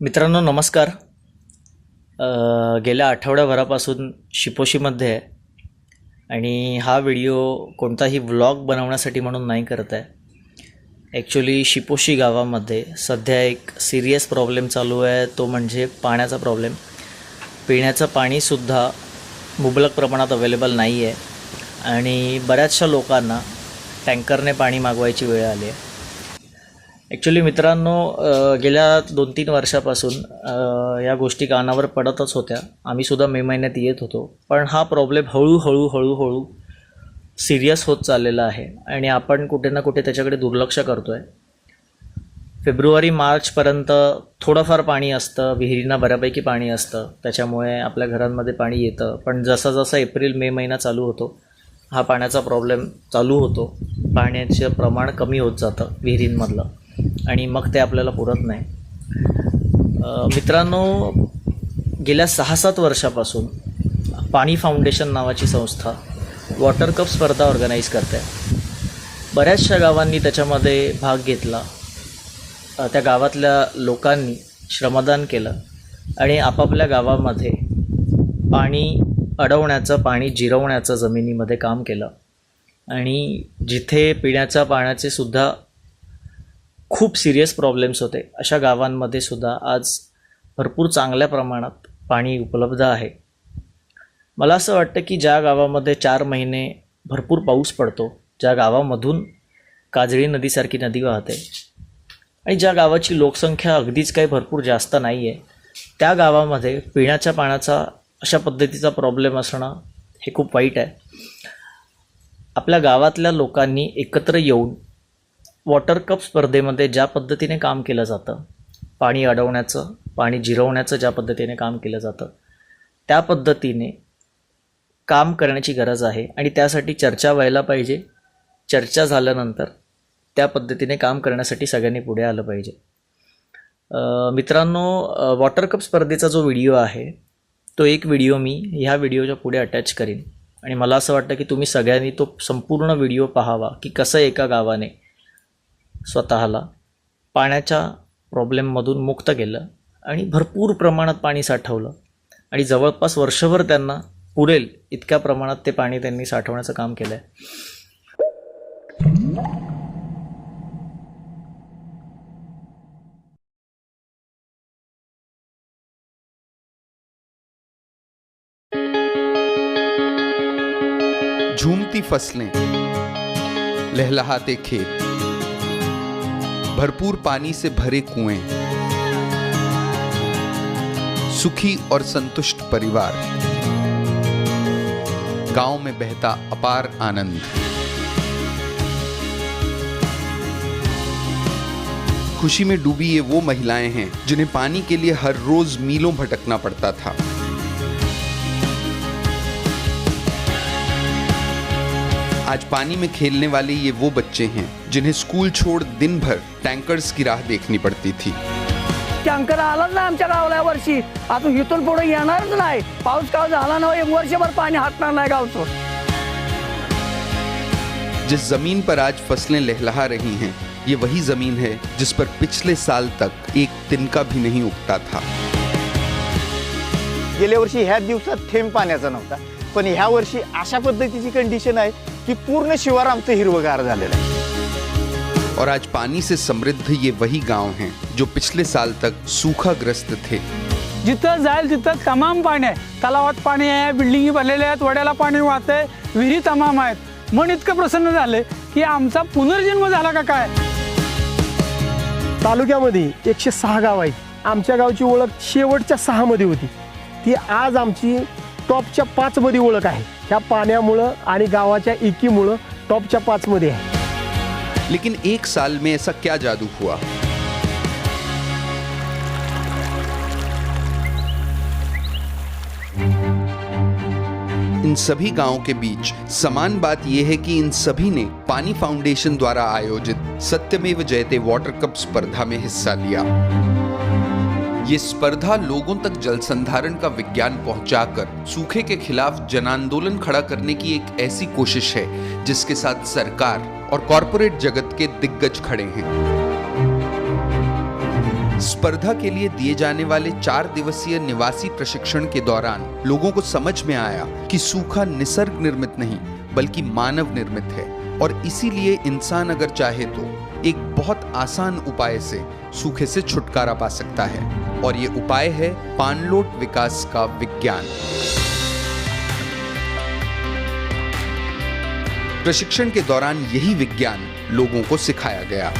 मित्रांनो नमस्कार. गेल्या आठवड्याभरापासून शिपोशीमध्ये आहे आणि हा व्हिडिओ कोणताही व्लॉग बनवण्यासाठी म्हणून नाही करत आहे. ॲक्च्युली शिपोशी गावामध्ये सध्या एक सिरियस प्रॉब्लेम चालू आहे. तो म्हणजे पाण्याचा प्रॉब्लेम पिण्याचं पाणीसुद्धा मुबलक प्रमाणात अवेलेबल नाही आहे आणि बऱ्याचशा लोकांना टँकरने पाणी मागवायची वेळ आली आहे. ॲक्च्युली मित्रांनो गेल्या दोन तीन वर्षापासून या गोष्टी कानावर पडतच होत्या. आम्हीसुद्धा मे महिन्यात येत होतो. पण हा प्रॉब्लेम हळूहळू हळूहळू सिरियस होत चाललेला आहे. आणि आपण कुठे ना कुठे त्याच्याकडे दुर्लक्ष करतो आहे फेब्रुवारी मार्चपर्यंत थोडंफार पाणी असतं. विहिरींना बऱ्यापैकी पाणी असतं. त्याच्यामुळे आपल्या घरांमध्ये पाणी येतं. पण जसा जसा एप्रिल मे महिना चालू होतो हा पाण्याचा प्रॉब्लेम चालू होतो. पाण्याचं प्रमाण कमी होत जातं विहिरींमधलं. आणि मग ते आपल्याला पुरत नाही. मित्रांनो गेल्या सहा सात वर्षापासून पाणी फाउंडेशन नावाची संस्था वॉटर कप स्पर्धा ऑर्गनाईज करते. बऱ्याचशा गावांनी त्याच्यामध्ये भाग घेतला. त्या गावातल्या लोकांनी श्रमदान केलं आणि आपापल्या गावामध्ये पाणी अडवण्याचं पाणी जिरवण्याचं जमिनीमध्ये काम केलं. आणि जिथे पिण्याच्या पाण्याचे सुद्धा खूप सिरियस प्रॉब्लेम्स होते. अशा गावांमध्ये सुद्धा आज भरपूर चांगल्या प्रमाणात पाणी उपलब्ध आहे. मला असं वाटतं की ज्या गावामध्ये चार महिने भरपूर पाऊस पडतो ज्या गावामधून काजळी नदीसारखी नदी वाहते आणि ज्या गावाची लोकसंख्या अगदीच काही भरपूर जास्त नाही आहे त्या गावामध्ये पिण्याच्या पाण्याचा अशा पद्धतीचा प्रॉब्लेम असणं हे खूप वाईट आहे. आपल्या गावातल्या लोकांनी एकत्र येऊन वॉटर कप स्पर्धेमध्ये ज्या पद्धतीने काम केलं जातं पाणी अडवण्याचं पाणी जिरवण्याचं ज्या पद्धतीने काम केलं जातं त्या पद्धतीने काम करण्याची गरज आहे आणि त्यासाठी चर्चा व्हायला पाहिजे. चर्चा झाल्यानंतर त्या पद्धतीने काम करण्यासाठी सगळ्यांनी पुढे आलं पाहिजे. मित्रांनो वॉटर कप स्पर्धेचा जो व्हिडिओ आहे तो एक व्हिडिओ मी ह्या व्हिडिओच्या पुढे अटॅच करीन. आणि मला असं वाटतं की तुम्ही सगळ्यांनी तो संपूर्ण व्हिडिओ पाहावा की कसं एका गावाने स्वतःला पाण्याच्या प्रॉब्लेममधून मुक्त केलं आणि भरपूर प्रमाणात पाणी साठवलं. आणि जवळपास वर्षभर त्यांना पुरेल इतक्या प्रमाणात ते पाणी त्यांनी साठवण्याचं काम केलं आहे झूमती फसलें लहलहाते खेत. भरपूर पानी से भरे कुएँ। सुखी और संतुष्ट परिवार। गाँव में बहता अपार आनंद। खुशी में डूबी ये वो महिलाएँ हैं, जिन्हें पानी के लिए हर रोज मीलों भटकना पड़ता था। आज पानी में खेलने वाले ये वो बच्चे हैं जिन्हें स्कूल छोड़ दिन भर टैंकर्स की राह देखनी पड़ती थी। टँकर आलाच नाही आमच्या गावाला या वर्षी। आता इथून पुढे येणारच नाही पाऊस काळ झाला ना एक वर्षभर पाणी हाटणार नाही गावचं जिस ज़मीन पर आज फ़सलें लहलहा रही हैं ये वही ज़मीन है जिस पर पिछले साल तक एक तिनका भी नहीं उगता था। गेल्या वर्षी ह्या दिवसात थेंब पाण्याचा नव्हता पण ह्या वर्षी अशा पद्धतीची कंडिशन आहे की पूर्ण शिवार आमचं हिरवगार झालेलं आहे. और आज पानी से समृद्ध ये वही गांव हैं जो पिछले साल तक सूखाग्रस्त थे। जिथं जाईल तिथं तमाम पाणी आहे. तलावात पाणी आहे बिल्डिंगी भरलेल्या आहेत वड्याला पाणी वाहतंय विहिरी तमाम आहेत. मन इतकं प्रसन्न झाले की आमचा पुनर्जन्म झाला का काय? तालुक्यामध्ये एकशे सहा गाव आहेत. आमच्या गावची ओळख शेवटच्या सहामध्ये होती. ती आज आमची टॉपच्या पाचमध्ये ओळख आहे. ह्या पाण्यामुळं आणि गावाच्या इकीमुळं टॉपच्या पाचमध्ये आहे. लेकिन एक साल में ऐसा क्या जादू हुआ? इन सभी गांवों के बीच समान बात यह है कि इन सभी ने पानी फाउंडेशन द्वारा आयोजित सत्यमेव जयते वाटर कप स्पर्धा में हिस्सा लिया। ये स्पर्धा लोगों तक जल संधारण का विज्ञान पहुंचाकर, सूखे के खिलाफ जन आंदोलन खड़ा करने की एक ऐसी कोशिश है, जिसके साथ सरकार और कॉरपोरेट जगत के दिग्गज खड़े हैं। स्पर्धा के लिए दिए जाने वाले चार दिवसीय निवासी प्रशिक्षण के दौरान लोगों को समझ में आया कि सूखा निसर्ग निर्मित नहीं, बल्कि मानव निर्मित है। और इसीलिए इंसान अगर चाहे तो एक बहुत आसान उपाय से सूखे से छुटकारा पा सकता है। और ये उपाय है पानलोट विकास का विज्ञान। प्रशिक्षण के दौरान यही विज्ञान लोगों को सिखाया गया।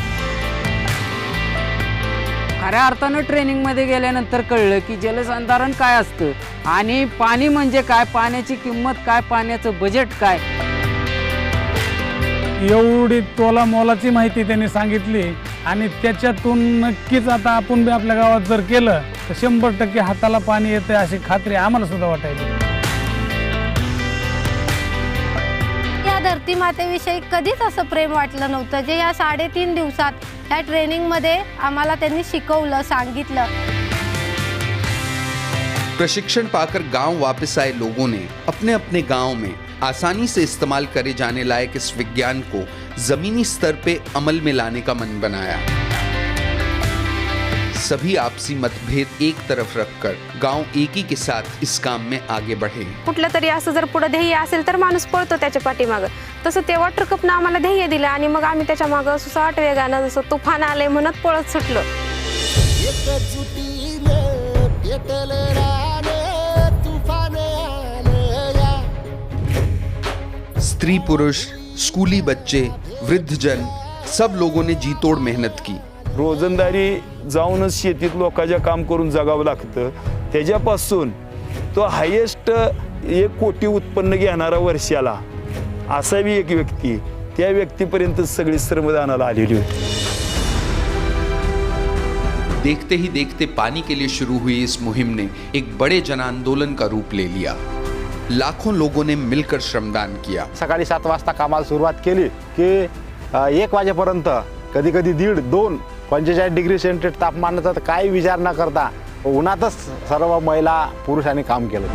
खऱ्या अर्थानं ट्रेनिंगमध्ये गेल्यानंतर कळलं की जलसंधारण काय असतं आणि पाणी म्हणजे काय पाण्याची किंमत काय पाण्याचं बजेट काय? एवढी तोला मोलाची माहिती त्यांनी सांगितली. आणि त्याच्यातून नक्कीच आता आपण बी आपल्या गावात जर केलं तर शंभर टक्के हाताला पाणी येते अशी खात्री आम्हाला सुद्धा वाटायची या धरती मातेविषयी कधीच असं प्रेम वाटलं नव्हतं जे या साडेतीन दिवसात या ट्रेनिंगमध्ये आम्हाला त्यांनी शिकवलं सांगितलं. प्रशिक्षण पाकर गांव वापस आए लोगों ने अपने अपने गांव में आसानी से इस्तेमाल करे जाने लायक इस विज्ञान को जमीनी स्तर पे अमल में लाने का मन बनाया। सभी आपसी मतभेद एक तरफ रखकर गांव एकी के साथ इस काम में आगे बढ़े। कुठलं तरी असं जर पुढे ध्येय असेल तर माणूस पळतो त्याच्या पाठीमागं. तसं ते वॉटर कपनं आम्हाला ध्येय दिलं आणि मग आम्ही त्याच्या मागं सुसाट वेगानं जसं तुफान आलंय म्हणत पळत सुटलो. स्त्री पुरुष स्कूली बच्चे वृद्धजन सब लोगों ने जी तोड़ मेहनत की. रोजंदारी जाऊनच शेतीत लोकांच्या काम करून जगावं लागतं. त्याच्यापासून तो हायेस्ट एक कोटी उत्पन्न घेणारा वर्षाला असा बी एक व्यक्ती. त्या व्यक्तीपर्यंत सगळी श्रमदानाला आलेली होती. देखते ही देखते पानी के लिए शुरू हुई इस मुहिम ने एक बड़े जन आंदोलन का रूप ले लिया. लाखों लोगों ने मिलकर श्रमदान किया। सकाळी सात वाजता कामाला सुरुवात केली की एक वाजेपर्यंत कधी कधी दीड दोन पंचेचाळीस डिग्री सेंटीग्रेड तापमानाचा तर काही विचार न करता उन्हातच सर्व महिला पुरुषांनी काम केलं.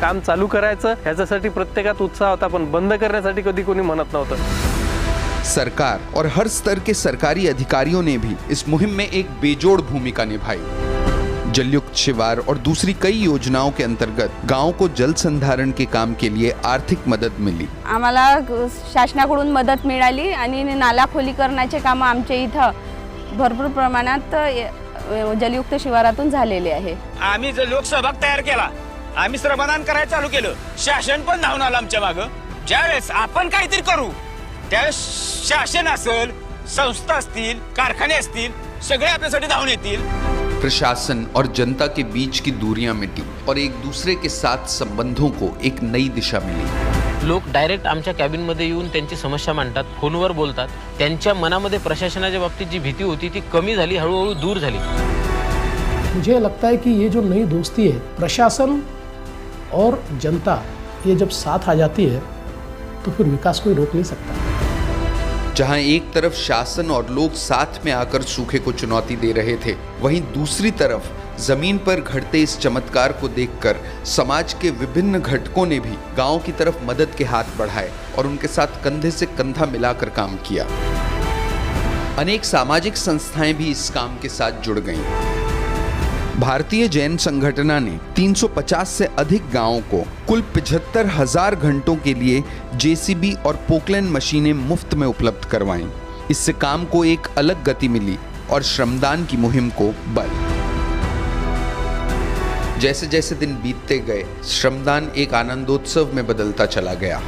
काम चालू करायचं ह्याच्यासाठी प्रत्येकात उत्साह होता पण बंद करण्यासाठी कधी कोणी म्हणत नव्हतं. सरकार और हर स्तर के सरकारी अधिकारियों ने भी इस मुहिम में एक बेजोड़ भूमिका निभाई। जलयुक्त शिवार और दूसरी कई योजनाओं के अंतर्गत गांव को जल संधारण के काम के लिए आर्थिक मदद मिली। आम्हाला शासनाकडून मदत मिळाली आणि नाला खोलीकरणाचे कामं आमच्या इथं भरपूर प्रमाणात जलयुक्त शिवारातून झालेले आहे. आम्ही जो लोकसहभाग तयार केला आम्ही श्रमदान करायला चालू केलं. शासन पण धावून आलं आमच्या मागं. ज्यावेळेस आपण काहीतरी करू त्यावेळेस शासन असेल संस्था असतील कारखाने असतील सगळे आपल्यासाठी धावून येतील. प्रशासन और जनता के बीच की दूरियाँ मिटी और एक दूसरे के साथ संबंधों को एक नई दिशा मिली। लोक डायरेक्ट आमच्या कॅबिनमध्ये येऊन त्यांची समस्या मांडतात फोनवर बोलतात. त्यांच्या मनामध्ये प्रशासनाच्या बाबतीत जी भीती होती ती कमी झाली हळूहळू दूर झाली. मुझे लगता है कि ये जो नई दोस्ती है प्रशासन और जनता ये जब साथ आ जाती है तो फिर विकास कोई रोक नहीं सकता। जहाँ एक तरफ़ शासन और लोग साथ में आकर सूखे को चुनौती दे रहे थे, वहीं दूसरी तरफ़ ज़मीन पर घटते इस चमत्कार को देखकर समाज के विभिन्न घटकों ने भी गाँव की तरफ़ मदद के हाथ बढ़ाए और उनके साथ कंधे से कंधा मिलाकर काम किया। अनेक सामाजिक संस्थाएँ भी इस काम के साथ जुड़ गईं। भारतीय जैन संगठना ने 350 से अधिक गाँवों को कुल पिछहत्तर हज़ार घंटों के लिए जेसीबी और पोकलैंड मशीनें मुफ़्त में उपलब्ध करवाईं। इससे काम को एक अलग गति मिली और श्रमदान की मुहिम को बल। जैसे जैसे दिन बीतते गए, श्रमदान एक आनंदोत्सव में बदलता चला गया।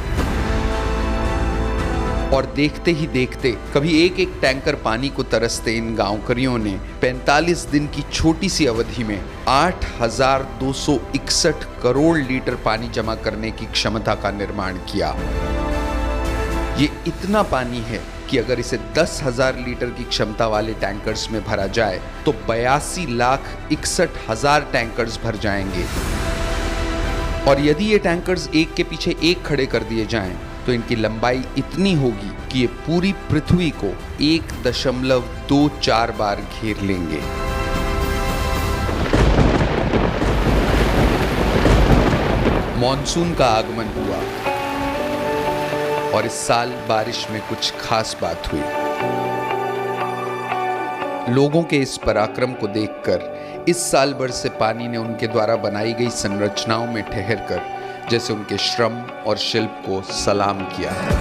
और देखते ही देखते कभी एक एक टैंकर पानी को तरसते इन गांवकरियों ने 45 दिन की छोटी सी अवधि में 8,261 करोड़ लीटर पानी जमा करने की क्षमता का निर्माण किया। ये इतना पानी है कि अगर इसे दस हज़ार लीटर की क्षमता वाले टैंकर्स में भरा जाए तो बयासी लाख इकसठ हज़ार टैंकर्स भर जाएँगे। और यदि ये टैंकर्स एक के पीछे एक खड़े कर दिए जाएँ तो इनकी लंबाई इतनी होगी कि ये पूरी पृथ्वी को एक दशमलव दो चार बार घेर लेंगे। मॉनसून का आगमन हुआ और इस साल बारिश में कुछ खास बात हुई। लोगों के इस पराक्रम को देखकर इस साल भर से पानी ने उनके द्वारा बनाई गई संरचनाओं में ठहर कर जैसे उनके श्रम और शिल्प को सलाम किया है।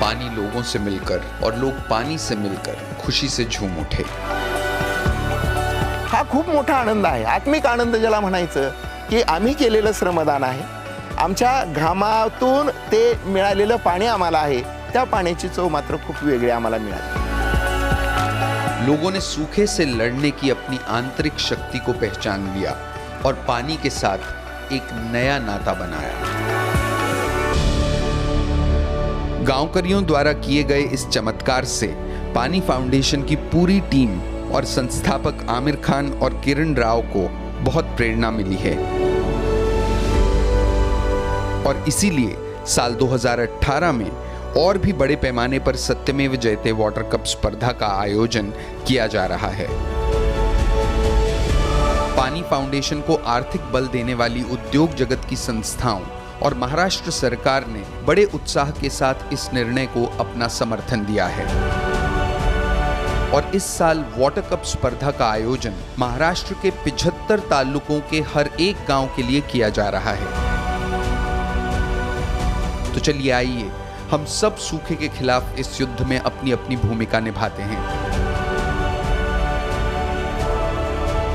पानी लोगों से मिलकर और लोग पानी से मिलकर खुशी से झूम उठे। हा खूप मोठा आनंद आहे आत्मिक आनंद ज्याला म्हणायचं की आम्ही केलेलं श्रमदान आहे. आमच्या घामातून ते मिळालेलं पाणी आम्हाला आहे त्या पाण्याची चव मात्र खूप वेगळी आम्हाला मिळाली. लोगों ने सूखे से लड़ने की अपनी आंतरिक शक्ति को पहचान लिया और पानी के साथ एक नया नाता बनाया। गांवकरियों द्वारा किए गए इस चमत्कार से पानी फाउंडेशन की पूरी टीम और संस्थापक आमिर खान और किरण राव को बहुत प्रेरणा मिली है। और इसीलिए साल 2018 में और भी बड़े पैमाने पर सत्यमेव जयते वाटर कप स्पर्धा का आयोजन किया जा रहा है। पानी फाउंडेशन को आर्थिक बल देने वाली उद्योग जगत की संस्थाओं और महाराष्ट्र सरकार ने बड़े उत्साह के साथ इस निर्णय को अपना समर्थन दिया है। और इस साल वाटर कप स्पर्धा का आयोजन महाराष्ट्र के 75 तालुकों के हर एक गाँव के लिए किया जा रहा है। तो चलिए आइए हम सब सूखे के खिलाफ इस युद्ध में अपनी अपनी भूमिका निभाते हैं।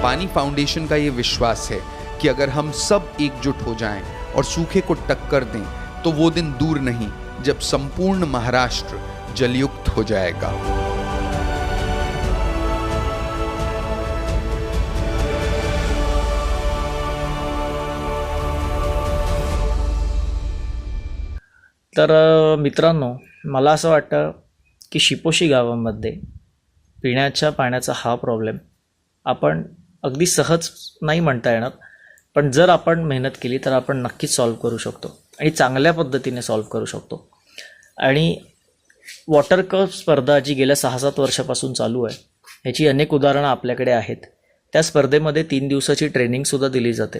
पानी फाउंडेशन का यह विश्वास है कि अगर हम सब एकजुट हो जाएँ और सूखे को टक्कर दें तो वो दिन दूर नहीं, जब संपूर्ण महाराष्ट्र जलयुक्त हो जाएगा। तर मित्रांनो मला असं वाटतं की शिपोशी गावामध्ये पिण्याच्या पाण्याचा हा प्रॉब्लेम आपण अगदी सहज नाही म्हणता येणार. पण जर आपण मेहनत केली तर आपण नक्कीच सॉल्व करू शकतो आणि चांगल्या पद्धतीने सॉल्व करू शकतो. आणि वॉटर कप स्पर्धा जी गेल्या सहा सात वर्षापासून चालू आहे ह्याची अनेक उदाहरणं आपल्याकडे आहेत. त्या स्पर्धेमध्ये तीन दिवसाची ट्रेनिंगसुद्धा दिली जाते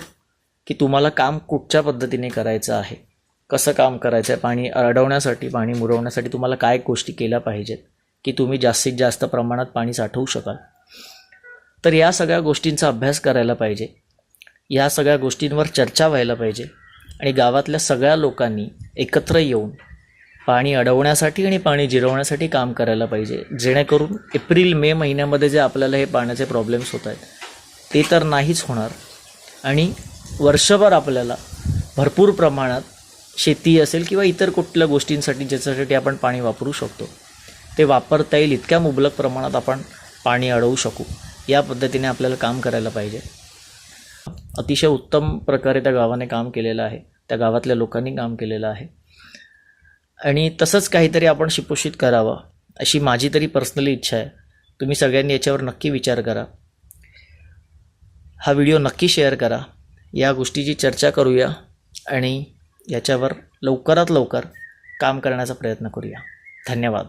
की तुम्हाला काम कुठच्या पद्धतीने करायचं आहे? कसं काम करायचं आहे पाणी अडवण्यासाठी पाणी मुरवण्यासाठी तुम्हाला काय गोष्टी केल्या पाहिजेत की तुम्ही जास्तीत जास्त प्रमाणात पाणी साठवू शकाल? तर या सगळ्या गोष्टींचा अभ्यास करायला पाहिजे. या सगळ्या गोष्टींवर चर्चा व्हायला पाहिजे आणि गावातल्या सगळ्या लोकांनी एकत्र येऊन पाणी अडवण्यासाठी आणि पाणी जिरवण्यासाठी काम करायला पाहिजे. जेणेकरून एप्रिल मे महिन्यामध्ये जे आपल्याला हे पाण्याचे प्रॉब्लेम्स होत आहेत ते तर नाहीच होणार आणि वर्षभर आपल्याला भरपूर प्रमाणात शेती असेल किंवा इतर कुठल्या गोष्टींसाठी ज्याच्यासाठी आपण पाणी वापरू शकतो ते वापरता येईल इतक्या मुबलक प्रमाणात आपण पाणी अडवू शकू. या पद्धतीने आपल्याला काम करायला पाहिजे. अतिशय उत्तम प्रकारे त्या गावाने काम केलेलं आहे. त्या गावातल्या लोकांनी काम केलेलं आहे. आणि तसंच काहीतरी आपण शिपोषित करावं अशी माझी तरी पर्सनली इच्छा आहे. तुम्ही सगळ्यांनी याच्यावर नक्की विचार करा. हा व्हिडिओ नक्की शेअर करा. या गोष्टीची चर्चा करूया आणि याच्यावर लवकरात लवकर काम करण्याचा प्रयत्न करूया. धन्यवाद.